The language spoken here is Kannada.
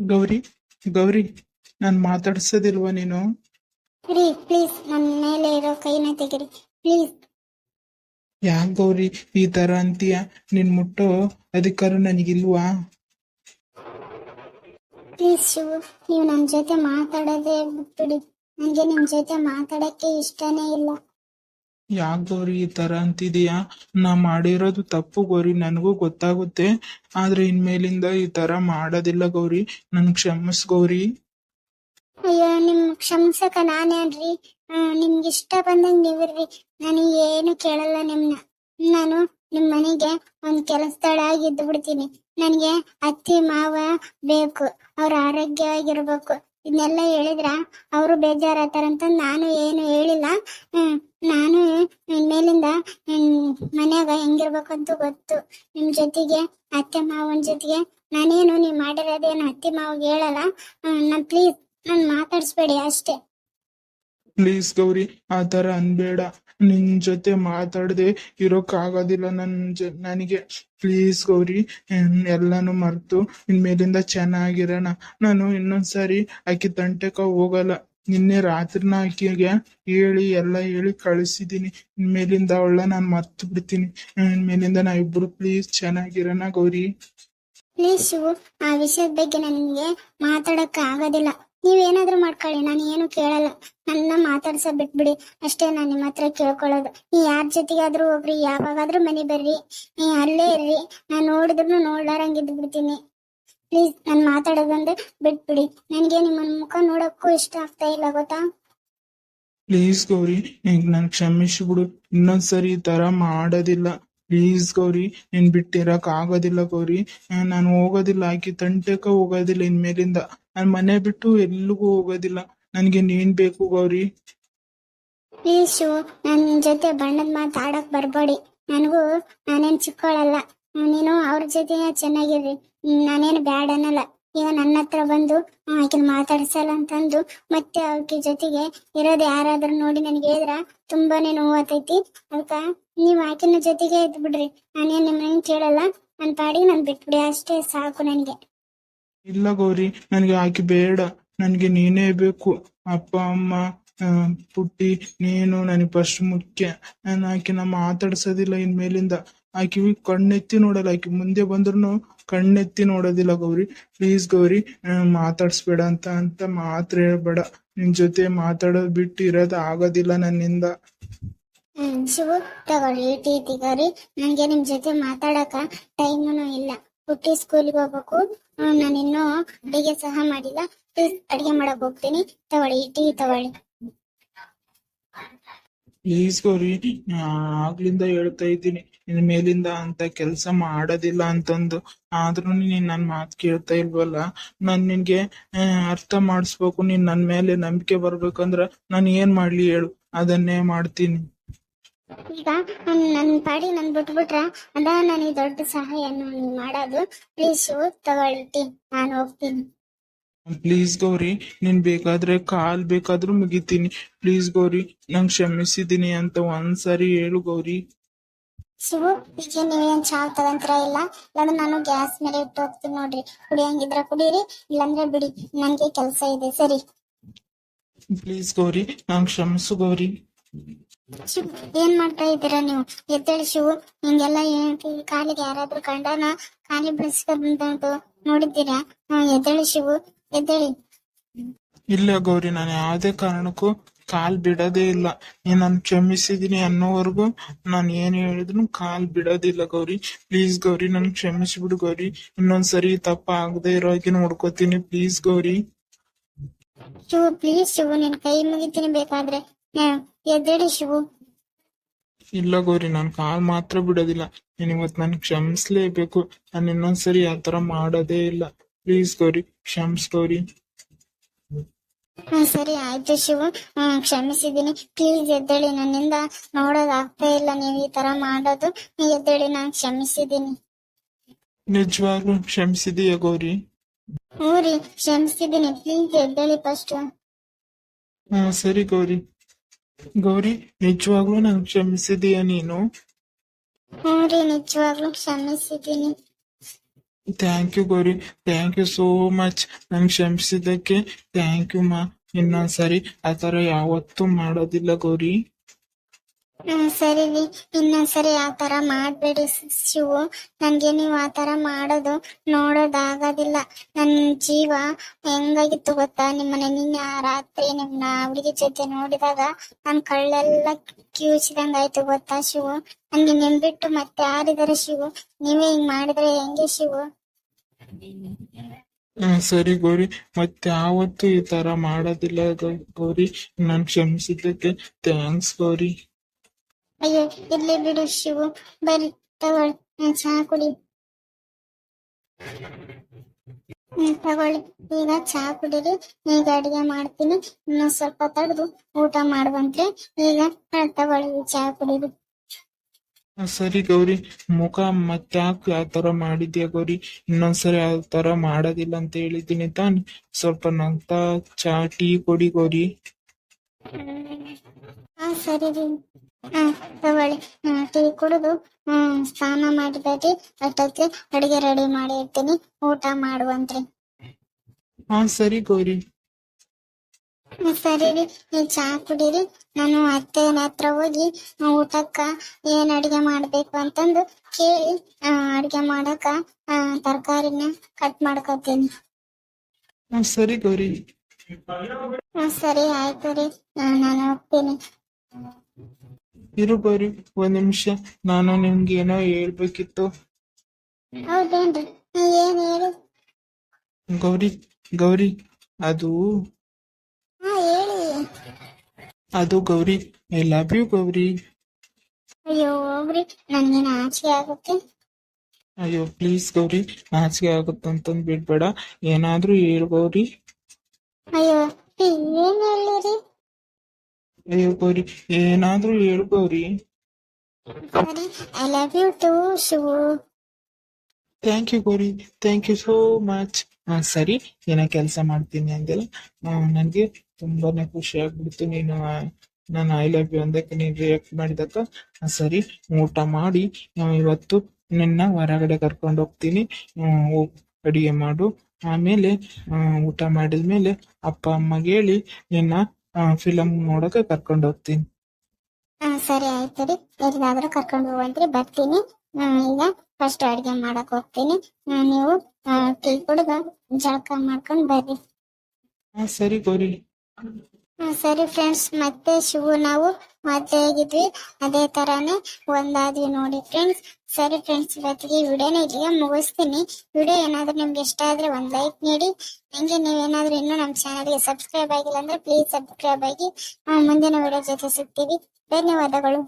ಗೌರಿ ಗೌರಿ ನಾನು ಮಾತಾಡ್ಸೋದಿಲ್ವಾ ನೀನು? ರೀ ಪ್ಲೀಸ್ ನನ್ನ ಮೇಲೆ ಇರೋ ಕೈನ ತೆಗಿರಿ. ಪ್ಲೀಸ್ ಯಾಕೆ ಗೌರಿ ಈ ತರ ಅಂತೀಯ? ನಿನ್ ಮುಟ್ಟೋ ಅಧಿಕಾರ ನನಗಿಲ್ವಾ? ಪ್ಲೀಸ್ ಶಿವು ನೀವು ನನ್ನ ಜೊತೆ ಮಾತಾಡೋದೇ ಬಿಟ್ಬಿಡಿ. ನನಗೆ ನಿಮ್ಮ ಜೊತೆ ಮಾತಾಡಕ್ಕೆ ಇಷ್ಟನೇ ಇಲ್ಲ. ಯಾಕೆ ಗೌರಿ ಈ ತರ ಅಂತಿದೀಯಾ? ನಾ ಮಾಡಿರೋದು ತಪ್ಪು ಗೌರಿ, ನನಗೂ ಗೊತ್ತಾಗುತ್ತೆ. ಆದ್ರೆ ಇನ್ಮೇಲಿಂದ ಈ ತರ ಮಾಡೋದಿಲ್ಲ ಗೌರಿ. ನನ್ ಕ್ಷಮಿಸ್ ಗೌರಿ. ಅಯ್ಯೋ, ನಿಮ್ ಕ್ಷಮಿಸಕ ನಾನೇನ್ರಿ ನಿಮ್ಗೆ ಇಷ್ಟ ಬಂದಂಗ್ ನೀವಿರ್ರಿ. ನಾನು ಏನು ಕೇಳಲ್ಲ ನಿಮ್ನ. ನಾನು ನಿಮ್ ಮನೆಗೆ ಒಂದ್ ಕೆಲಸದಳಾಗಿದ್ದು ಬಿಡ್ತೀನಿ ನನಗೆ ಅತ್ತಿ, ಮಾವ ಬೇಕು. ಅವ್ರ ಆರೋಗ್ಯವಾಗಿರ್ಬೇಕು ಇದನ್ನೆಲ್ಲ ಹೇಳಿದ್ರ ಅವರು ಬೇಜಾರಾತಾರಂತ ನಾನು ಏನು ಹೇಳಿಲ್ಲ. ನಾನು ಮೇಲಿಂದ ಮನ್ಯಾಗ ಹೆಂಗಿರ್ಬೇಕು ಅಂತ ಗೊತ್ತು. ನಿಮ್ ಜೊತೆಗೆ, ಅತ್ತೆ ಮಾವನ ಜೊತೆಗೆ. ನಾನೇನು ನೀವ್ ಮಾಡಿರೋದೇನು ಅತ್ತೆ ಮಾವಿಗೆ ಹೇಳಲ್ಲ. ನಾನು ಪ್ಲೀಸ್ ನಾನು ಮಾತಾಡಿಸ್ಬೇಡಿ ಅಷ್ಟೇ. ಪ್ಲೀಸ್ ಗೌರಿ, ಆ ತರ ಅನ್ಬೇಡ. ನಿನ್ ಜೊತೆ ಮಾತಾಡದೆ ಇರೋಕ್ ಆಗೋದಿಲ್ಲ ನನ್ ಜ- ನನಗೆ. ಪ್ಲೀಸ್ ಗೌರಿ ಎಲ್ಲಾನು ಮರ್ತು. ಇನ್ಮೇಲಿಂದ ಚೆನ್ನಾಗಿರೋಣ. ನಾನು ಇನ್ನೊಂದ್ಸರಿ ಆಕಿ ತಂಟೆಕ ಹೋಗಲ್ಲ. ನಿನ್ನೆ ರಾತ್ರಿನ ಆಕಿಗೆ ಹೇಳಿ, ಎಲ್ಲ ಹೇಳಿ ಕಳಿಸಿದೀನಿ. ಇನ್ಮೇಲಿಂದ ಅವಳ ನಾನು ಮರ್ತು ಬಿಡ್ತೀನಿ. ನಿನ್ ಮೇಲಿಂದ ನಾ ಇಬ್ರು ಪ್ಲೀಸ್ ಚೆನ್ನಾಗಿರೋಣ, ಗೌರಿ. ಪ್ಲೀಸ್ ಶಿವು, ಆ ವಿಷಯದ ಬಗ್ಗೆ ನನಗೆ ಮಾತಾಡಕ್ ಆಗೋದಿಲ್ಲ ನೀವೇನಾದ್ರೂ ಮಾಡ್ಕೊಳ್ಳಿ, ನಾನು ಏನು ಕೇಳಲ್ಲ. ನನ್ನ ಮಾತಾಡ್ಸ ಬಿಟ್ಬಿಡಿ. ಅಷ್ಟೇ ನಾನು ನಿಮ್ಮ ಹತ್ರ ಕೇಳ್ಕೊಳ್ಳೋದು. ನೀ ಯಾರ ಜೊತೆಗಾದ್ರೂ ಹೋಗ್ರಿ, ಯಾವಾಗಾದ್ರೂ ಮನೆ ಬರ್ರಿ. ನೀ ಅಲ್ಲೇ ಇರ್ರಿ. ನಾನು ನೋಡಿದ್ರು ನೋಡ್ಲಾರಂಗಿದ್ದು ಬಿಡ್ತೀನಿ. ಪ್ಲೀಸ್, ನಾನು ಮಾತಾಡೋದಂದ್ರೆ ಬಿಟ್ಬಿಡಿ. ನನಗೆ ನಿಮ್ಮ ಮುಖ ನೋಡಕ್ಕೂ ಇಷ್ಟ ಆಗ್ತಾ ಇಲ್ಲ, ಗೊತ್ತಾ? ಪ್ಲೀಸ್ ಗೌರಿ ಈಗ ನಾನು ಕ್ಷಮಿಸ್ಬಿಡು. ಇನ್ನೊಂದ್ಸರಿ ಈ ತರ ಮಾಡೋದಿಲ್ಲ. ಪ್ಲೀಸ್ ಗೌರಿ, ನೀನ್ ಬಿಟ್ಟಿರಕ್ ಆಗೋದಿಲ್ಲ ಗೌರಿ. ನಾನು ಹೋಗೋದಿಲ್ಲ, ಆಕಿ ತಂಟೆಕ ಹೋಗೋದಿಲ್ಲ ಇನ್ ಮೇಲಿಂದ ನಾನ್ ಮನೆ ಬಿಟ್ಟು ಎಲ್ಲಿಗೂ ಹೋಗೋದಿಲ್ಲ. ನನ್ಗೆ ನೀನ್ ಬೇಕು ಗೌರಿ. ಪ್ಲೀಸ್ ನನ್ನ ಜೊತೆ ಬಣ್ಣದ ಮಾತಾಡಕ್ ಬರ್ಬೇಡಿ. ನನಗೂ ನಾನೇನ್ ಚಿಕ್ಕೋಳಲ್ಲ. ನೀನು ಅವ್ರ ಜೊತೆ ಚೆನ್ನಾಗಿರ್ರಿ. ನಾನೇನು ಬ್ಯಾಡ್ ಅನ್ನಲ್ಲ ಈಗ ನನ್ನ ಹತ್ರ ಬಂದು ಆಕಿನ ಮಾತಾಡ್ಸಲ್ಲ ಅಂತಂದು, ಮತ್ತೆ ಆಕಿ ಜೊತೆಗೆ ಇರೋದು ಯಾರಾದ್ರೂ ನೋಡಿ ನನಗೆ ಹೇಳಿದ್ರ ತುಂಬಾನೇ ನೋವಾತೈತಿ. ಅದಕ್ಕ, ನೀವ್ ಆಕಿನ ಜೊತೆಗೆ ಇದ್ ಬಿಡ್ರಿ. ನಾನೇನ್ ನಿಮ್ಮನ್ನ ಕೇಳಲ್ಲ. ನನ್ ಪಾಡಿಗೆ ನನ್ ಬಿಟ್ಬಿಡಿ. ಅಷ್ಟೇ ಸಾಕು ನನಗೆ. ಇಲ್ಲ ಗೌರಿ, ನನ್ಗೆ ಆಕೆ ಬೇಡ. ನನ್ಗೆ ನೀನೇ ಬೇಕು. ಅಪ್ಪ, ಅಮ್ಮ ಪುಟ್ಟಿ, ನೀನು ನನಗೆ ಫಸ್ಟ್ ಮುಖ್ಯ. ನಾನು ಆಕಿನ ಮಾತಾಡ್ಸೋದಿಲ್ಲ ಇನ್ಮೇಲಿಂದ. ಆಕಿ ಕಣ್ಣೆತ್ತಿ ನೋಡಲ್ಲ. ಆಕಿ ಮುಂದೆ ಬಂದ್ರು ಕಣ್ಣೆತ್ತಿ ನೋಡೋದಿಲ್ಲ ಗೌರಿ. ಪ್ಲೀಸ್ ಗೌರಿ ಮಾತಾಡ್ಸ್ಬೇಡ ಅಂತ ಅಂತ ಮಾತ್ರ ಹೇಳ್ಬೇಡ. ನಿನ್ ಜೊತೆ ಮಾತಾಡೋದ್ ಬಿಟ್ಟು ಇರೋದ್ ಆಗೋದಿಲ್ಲ ನನ್ನಿಂದ. ಹ್ಮ್ ಶಿವು ತಗೊಳ್ಳಿ ಟೀ ತಗೋರಿ ನಂಗೆ ನಿಮ್ ಜೊತೆ ಮಾತಾಡಕ ಟೈಮನು ಇಲ್ಲ. ಹುಟ್ಟಿ ಸ್ಕೂಲ್ಗೆ ಹೋಗ್ಬೇಕು. ನಾನು ಅಡಿಗೆ ಸಹ ಮಾಡಿಲ್ಲ. ಪ್ಲೀಸ್ ಅಡಿಗೆ ಮಾಡಕ್ ಹೋಗ್ತೀನಿ. ತಗೊಳ್ಳಿ ಟೀ ತಗೊಳ್ಳಿ. ಪ್ಲೀಸ್ ಗೌರಿ ಆಗ್ಲಿಂದ ಹೇಳ್ತಾ ಇದ್ದೀನಿ. ಇನ್ ಮೇಲಿಂದ ಅಂತ ಕೆಲಸ ಮಾಡೋದಿಲ್ಲ ಅಂತಂದು. ಆದ್ರೂ ನೀನ್ ನನ್ ಮಾತು ಕೇಳ್ತಾ ಇಲ್ವಲ್ಲ? ನಾನ್ ನಿನ್ಗೆ ಅರ್ಥ ಮಾಡಿಸ್ಬೇಕು. ನೀನ್ ನನ್ ಮೇಲೆ ನಂಬಿಕೆ ಬರ್ಬೇಕಂದ್ರ ನಾನ್ ಏನ್ ಮಾಡ್ಲಿ ಹೇಳು. ಅದನ್ನೇ ಮಾಡ್ತೀನಿ. ಈಗ ನನ್ ನನ್ ಪಾಡಿ ನನ್ ಬಿಟ್ಬಿಟ್ರ, ಅದ ನನಗೆ ದೊಡ್ಡ ಸಹಾಯ ಮಾಡೋದು. ಪ್ಲೀಸ್ ತಗೊಳ್ತೀನಿ ನಾನು ಹೋಗ್ತೀನಿ. ಪ್ಲೀಸ್ ಗೌರಿ ನೀನ್ ಬೇಕಾದ್ರೆ ಕಾಲ್ ಬೇಕಾದ್ರೂ ಮುಗಿತೀನಿ. ಪ್ಲೀಸ್ ಗೌರಿ ನಂಗ್ ಕ್ಷಮಿಸಿದೀನಿ ಅಂತ ಒಂದ್ಸರಿ ಹೇಳು ಗೌರಿ. ಶಿವು ಈಗ ನೀವೇನ್ ಚಾ ತಗಂತೀರ ಇಲ್ಲ? ಇಲ್ಲಾಂದ್ರೆ ನಾನು ಗ್ಯಾಸ್ ಮೇಲೆ ಇಟ್ಟು ಹೋಗ್ತೀನಿ ನೋಡ್ರಿ. ಕುಡಿಯಂಗಿದ್ರ ಕುಡೀರಿ ಇಲ್ಲಾಂದ್ರೆ ಬಿಡಿ. ನನ್ಗೆ ಕೆಲ್ಸ ಇದೆ ಸರಿ. ಪ್ಲೀಸ್ ಗೌರಿ ನಂಗ್ ಕ್ಷಮಿಸು ಗೌರಿ. ಶಿವು ಏನ್ ಮಾಡ್ತಾ ಇದ್ದೀರಾ ನೀವು? ಎದ್ದೇಳಿ ಶಿವು ಹಿಂಗೆಲ್ಲ ಏನ್ ಕಾಲಿಗೆ ಯಾರಾದ್ರೂ ಕಂಡನ ಕಾಲಿ ಬಿಡಿಸ್ಕೊಂಡು ನೋಡಿದ್ದೀರಾ? ಹಾ ಎದ್ದೇಳಿ ಶಿವು. ಎದ್ದೇಳಿ. ಇಲ್ಲ ಗೌರಿ ನಾನು ಯಾವುದೇ ಕಾರಣಕ್ಕೂ ಕಾಲ್ ಬಿಡೋದೇ ಇಲ್ಲ. ನೀನ್ ನಾನು ಕ್ಷಮಿಸಿದೀನಿ ಅನ್ನೋವರೆಗೂ ನಾನು ಏನ್ ಹೇಳಿದ್ರು ಕಾಲ್ ಬಿಡೋದಿಲ್ಲ ಗೌರಿ. ಪ್ಲೀಸ್ ಗೌರಿ ನನ್ ಕ್ಷಮಿಸ್ಬಿಡು ಗೌರಿ. ಇನ್ನೊಂದ್ಸರಿ ತಪ್ಪ ಆಗದೆ ಇರೋ ಹಾಗೆ ನೋಡ್ಕೋತೀನಿ. ಪ್ಲೀಸ್ ಗೌರಿ. ಶಿವು ಪ್ಲೀಸ್ ಶಿವು ನಿನ್ ಕೈ ಮುಗಿತೀನಿ ಬೇಕಾದ್ರೆ. ಎದ್ದೇಳಿ ಶಿವು. ಇಲ್ಲ ಗೌರಿ ನಾನು ಕಾಲ್ ಮಾತ್ರ ಬಿಡೋದಿಲ್ಲ. ನೀನ್ ಇವತ್ ನನ್ ಕ್ಷಮಿಸ್ಲೇಬೇಕು. ನಾನು ಇನ್ನೊಂದ್ಸರಿ ಆ ತರ ಮಾಡೋದೇ ಇಲ್ಲ. ಪ್ಲೀಸ್ ಗೌರಿ. ಕ್ಷಮಿಸ್ ಸ್ಟೋರಿ ಸರಿ ಆಯ್ತು ಶಿವ. ಹಾ ಕ್ಷಮಿಸಿದೀನಿ. ಪ್ಲೀಸ್ ಎದ್ದೇಳಿ ನನ್ನಿಂದ ನೋಡೋದ್ ಆಗ್ತಾ ಇಲ್ಲ ನೀವ್ ಈ ತರ ಮಾಡೋದು. ಎದ್ದೇಳಿ ನಾನ್ ಕ್ಷಮಿಸಿದೀನಿ. ನಿಜವಾಗ್ಲೂ ಕ್ಷಮಿಸಿದೀಯ ಗೌರಿ? ಹ್ಞೂ ಕ್ಷಮಿಸಿದೀನಿ. ಪ್ಲೀಸ್ ಎದ್ದೇಳಿ ಫಸ್ಟ್ ಹ ಸರಿ ಗೌರಿ. ಗೌರಿ ನಿಜವಾಗ್ಲೂ ನಾನ್ ಕ್ಷಮಿಸಿದೀಯ ನೀನು? ಹ್ಞೂ ರೀ ನಿಜವಾಗ್ಲೂ ಕ್ಷಮಿಸಿದ್ದೀನಿ thank you Gauri thank you so much ನಂಗೆ ಕ್ಷಮಿಸಿದ್ದಕ್ಕೆ ಥ್ಯಾಂಕ್ ಯು ಮಾ ಇನ್ನೊಂದ್ಸರಿ ಆ ಥರ ಯಾವತ್ತೂ ಮಾಡೋದಿಲ್ಲ ಗೌರಿ ಸರಿ ರೀ ಇನ್ನೊಂದ್ಸರಿ ಆ ತರ ಮಾಡ್ಬೇಡಿ ಶಿವು ನನ್ಗೆ ನೀವು ಆ ತರ ಮಾಡೋದು ನೋಡೋದಾಗೋದಿಲ್ಲ. ನನ್ ಜೀವ ಹೆಂಗಾಗಿತ್ತು ಗೊತ್ತಾ? ನಿಮ್ಮನೆ ನಿನ್ನೆ ಆ ರಾತ್ರಿ ನಿಮ್ನ ಹುಡುಗಿ ಜೊತೆ ನೋಡಿದಾಗ ನನ್ ಕಳ್ಳೆಲ್ಲ ಕಿವುಚಿದಂಗ್ ಆಯ್ತು ಗೊತ್ತಾ ಶಿವು? ನಿಮ್ ಬಿಟ್ಟು ಮತ್ತೆ ಯಾರಿದಾರೆ ಶಿವು? ನೀವೇ ಹಿಂಗ್ ಮಾಡಿದ್ರೆ ಹೆಂಗೆ ಶಿವು? ಸರಿ ಗೌರಿ. ಮತ್ತೆ ಯಾವತ್ತೂ ಈ ತರ ಮಾಡೋದಿಲ್ಲ ಗೌರಿ. ನಾನು ಕ್ಷಮಿಸಿದ್ದಕ್ಕೆ ಥ್ಯಾಂಕ್ಸ್ ಗೌರಿ. ಅಯ್ಯೋ ಇಲ್ಲಿ ಬಿಡು ಶಿವು ಬರ್ರಿ ತಗೊಳ್ಳಿ ಹ್ಮ್, ಚಹಾ ಕುಡಿ. ತಗೊಳ್ಳಿ. ಈಗ ಚಹಾ ಕುಡೀರಿ ಈಗ ಅಡಿಗೆ ಮಾಡ್ತೀನಿ. ಇನ್ನು ಸ್ವಲ್ಪ ತಡೆದು ಊಟ ಮಾಡುವಂತೆ ಈಗ ತಗೊಳ್ಳಿ ಚಹಾ ಕುಡೀರಿ. ಸರಿ ಗೌರಿ. ಮುಖ ಮತ್ತ್ಯಾಕ್ ಆ ತರ ಮಾಡಿದ್ಯಾ ಗೌರಿ? ಇನ್ನೊಂದ್ಸರಿ ಆ ತರ ಮಾಡೋದಿಲ್ಲ ಅಂತ ಹೇಳಿದ್ದೀನಿ ತಾನೆ. ಸ್ವಲ್ಪ ನಂತ ಚಾ ಟೀ ಕೊಡಿ ಗೌರಿ. ಹಾ ಸರಿ ರೀ. ಹಾ ತಗೊಳ್ಳಿ. ಹ್ಮ್ ಟೀ ಕುಡಿದು ಹ್ಮ್ ಸ್ನಾನ ಮಾಡಿದ್ರಿ ಅಷ್ಟೊತ್ತಿಗೆ ಅಡಿಗೆ ರೆಡಿ ಮಾಡಿ ಇರ್ತೀನಿ ಊಟ ಮಾಡುವಂತ್ರಿ. ಹಾ ಸರಿ ಗೌರಿ. ಹ್ಮ್, ಸರಿ ರೀ. ನೀವು ಚಾ ಕುಡೀರಿ. ನಾನು ಅತ್ತೆ ಹತ್ರ ಹೋಗಿ ಊಟಕ್ಕ ಏನ್ ಅಡಿಗೆ ಮಾಡ್ಬೇಕು ಅಂತಂದು ಕೇಳಿ ಆ, ಅಡಿಗೆ ಮಾಡಕ ತರಕಾರಿನ ಕಟ್ ಮಾಡ್ಕೊತೀನಿ. ಹಾ ಸರಿ ಗೌರಿ. ಸರಿ ಆಯ್ತು ರೀ. ನಾನು ಹೋಗ್ತೀನಿ. ಇರು ಗೌರಿ ಒಂದ್ ನಿಮಿಷ. ನಾನು ನಿಮ್ಗೆ ಏನೋ ಹೇಳ್ಬೇಕಿತ್ತು. ಹೌದೇನ್ರಿ? ಏನ್ ಹೇಳಿ? ಗೌರಿ ಗೌರಿ ಅದು ಹಾ ಹೇಳಿ. ಅದು Gauri. I love you Gauri. ಅಯ್ಯೋ ಹೋಗ್ರಿ ನನ್ಗೇನ ಆಚೆ ಆಗುತ್ತೆ ಅಯ್ಯೋ ಪ್ಲೀಸ್ ಗೌರಿ ನಾಚಿಕೆ ಆಗುತ್ತಂತಂದ್ ಬಿಡ್ಬೇಡ ಏನಾದ್ರೂ ಹೇಳ್ ಗೌರಿ. ಅಯ್ಯೋ ಏನ್ ಹೇಳಿರಿ ಅಯ್ಯೋ ಗೌರಿ ಏನಾದ್ರೂ ಹೇಳ್ ಗೌರಿ. ಸರಿ I love you too Shivu thank you Gauri. Thank you so much ಸರಿ ಏನೋ ಕೆಲಸ ಮಾಡ್ತೀನಿ ಅಂದೆಲ್ಲ. ನನಗೆ ತುಂಬಾನೇ ಖುಷಿ ಆಗ್ಬಿಡ್ತು. ನೀನು ನಾನು ಐ ಲವ್ ಯು ಅಂದಕ್ಕೆ ನೀನು ರಿಯಾಕ್ಟ್ ಮಾಡಿದಕ್ಕ. ಆ, ಸರಿ ಊಟ ಮಾಡಿ ಆ, ಇವತ್ತು ನಿನ್ನ ಹೊರಗಡೆ ಕರ್ಕೊಂಡು ಹೋಗ್ತೀನಿ. ಹ್ಮ್, ಹೋಗ್ ಅಡಿಗೆ ಮಾಡು. ಆಮೇಲೆ ಊಟ ಮಾಡಿದ್ಮೇಲೆ ಅಪ್ಪ ಅಮ್ಮಗೆ ಹೇಳಿ ನಿನ್ನ ಫಿಲಂ ನೋಡಕ್ಕೆ ಕರ್ಕೊಂಡು ಹೋಗ್ತೀನಿ. ಹಾ ಸರಿ ಆಯ್ತು ರೀ. ಎಲ್ಲಿಗಾದ್ರೂ ಕರ್ಕೊಂಡು ಹೋಗಂತ್ರಿ ಬರ್ತೀನಿ. ಈಗ ಫಸ್ಟ್ ಅಡ್ಗೆ ಮಾಡಕ್ ಹೋಗ್ತೀನಿ. ನೀವು ಟೀ ಕುಡ್ದು ಜಳಕ ಮಾಡ್ಕೊಂಡ್ ಬರ್ರಿ. ಹಾ ಸರಿ ಗೌರಿ. ಸರಿ ಫ್ರೆಂಡ್ಸ್ ಮತ್ತೆ ಶಿವು ನಾವು ಮತ್ತೆ ಆಗಿದ್ವಿ ಅದೇ ತರಾನೇ ಒಂದಾದ್ವಿ ನೋಡಿ ಫ್ರೆಂಡ್ಸ್ ಸರಿ ಫ್ರೆಂಡ್ಸ್ ಇವತ್ತಿಗೆ ವಿಡಿಯೋನೇ ಇಲ್ಲಿಗೆ ಮುಗಿಸ್ತೀನಿ. ವಿಡಿಯೋ ಏನಾದ್ರೂ ನಿಮ್ಗೆ ಇಷ್ಟ ಆದ್ರೆ ಒಂದ್ ಲೈಕ್ ನೀಡಿ. ಹಂಗೆ ನೀವೇನಾದ್ರೂ ಇನ್ನೂ ನಮ್ಮ ಚಾನಲ್ಗೆ ಸಬ್ಸ್ಕ್ರೈಬ್ ಆಗಿಲ್ಲ ಅಂದ್ರೆ ಪ್ಲೀಸ್ ಸಬ್ಸ್ಕ್ರೈಬ್ ಆಗಿ ಮುಂದಿನ ವಿಡಿಯೋ ಜೊತೆ ಸಿಗ್ತೀವಿ. ಧನ್ಯವಾದಗಳು.